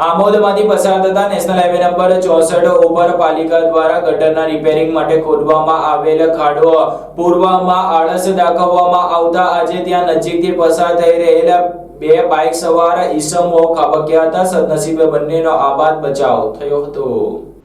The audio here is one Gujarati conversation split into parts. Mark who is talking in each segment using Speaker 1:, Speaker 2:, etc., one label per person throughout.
Speaker 1: આમોદમાંથી પસાર થતા નેશનલ હાઈવે નંબર ચોસઠ ઉપર પાલિકા દ્વારા ગટરના રિપેરિંગ માટે ખોદવામાં આવેલ ખાડો પૂર્વમાં આળસ દાખવવામાં આવતા આજે ત્યાં નજીકથી પસાર થઈ રહેલા બે બાઇક સવાર ઈસમો ખાબક્યા હતા. સદનસીબે બંનેનો આબાદ બચાવ થયો હતો.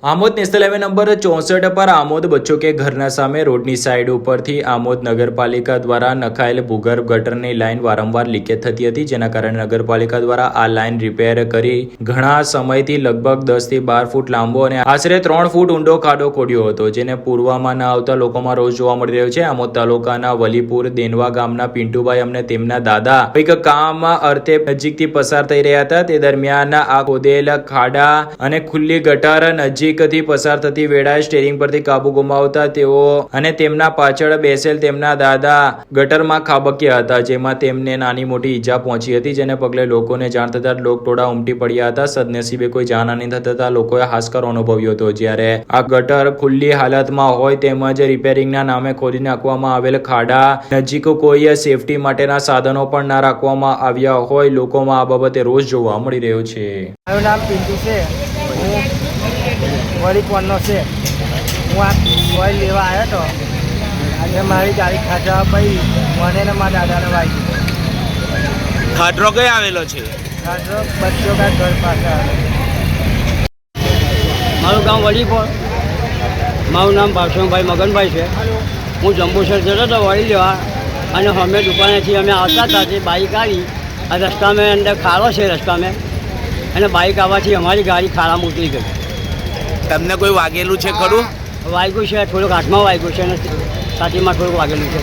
Speaker 1: આમોદ નેશનલ હાઈવે નંબર ચોસઠ પર આમોદ બચ્ચો કે ઘરના સામે રોડની સાઈડ ઉપરથી આમોદ નગરપાલિકા દ્વારા નખાયેલ ભૂગર્ભ ગટરની લાઈન વારંવાર લીકેજ થતી હતી, જેના કારણે નગરપાલિકા દ્વારા આ લાઇન રિપેર કરી ઘણા સમયથી લગભગ દસથી બાર ફૂટ લાંબો અને આશરે ત્રણ ફૂટ ઊંડો ખાડો ખોડ્યો હતો, જેને પૂર્વમાં ના આવતા લોકોમાં રોજ જોવા મળી રહ્યો છે. આમોદ તાલુકાના વલીપુર દેનવા ગામના પિન્ટુભાઈ અમને તેમના દાદા કંઈક કામ અર્થે નજીકથી પસાર થઈ રહ્યા હતા. તે દરમિયાન આ ખોદેલ ખાડા અને ખુલ્લી ગટર નજીકથી પસાર થતી વેળાએ સ્ટેરિંગ પરથી કાબુ ગુમાવતા તેઓ અને તેમના પાછળ બેસેલ તેમના દાદા ગટરમાં ખાબક્યા હતા, જેમાં તેમને નાની મોટી ઈજા પહોંચી હતી, જેને પગલે લોકોને જાણ થતાં લોકટોળા ઉમટી પડ્યા હતા. સદનસીબે કોઈ જાનહાની થતા લોકોએ હાશકાર અનુભવ્યો હતો. જ્યારે આ ગટર ખુલ્લી હાલતમાં હોય તેમજ રિપેરિંગના નામે ખોદી નાખવામાં આવેલ ખાડા નજીક કોઈ સેફટી માટેના સાધનો પણ ના રાખવામાં આવ્યા હોય, લોકોમાં આ બાબતે રોષ જોવા મળી રહ્યો છે.
Speaker 2: મારું નામ પિન્ટુ છે. હું વળી છે? હું આ ઓઇલ લેવા આવ્યો હતો આજે મારી ગાડી ખાધા પછી મને ને મારા દાદાને વાગી
Speaker 3: ખાડરો કઈ આવેલો છે?
Speaker 2: ખાડરો બચ્ચો કા ઘર પાસે આવ્યો
Speaker 4: મારું ગામ વડીપોર મારું નામ ભાષણભાઈ મગનભાઈ છે. હું જંબુસર જતો હતો વળી લેવા. અને અમે દુકાનેથી અમે આવતા હતા તે બાઈક આવી. આ રસ્તામાં અંદર ખાડો છે રસ્તામાં. અને બાઇક આવવાથી અમારી ગાડી ખાડામાં ઉતરી ગઈ.
Speaker 3: તમને કોઈ વાગેલું છે ખરું?
Speaker 4: વાગ્યું છે થોડુંક હાથમાં વાગ્યું છે અને છાતીમાં થોડુંક વાગેલું છે.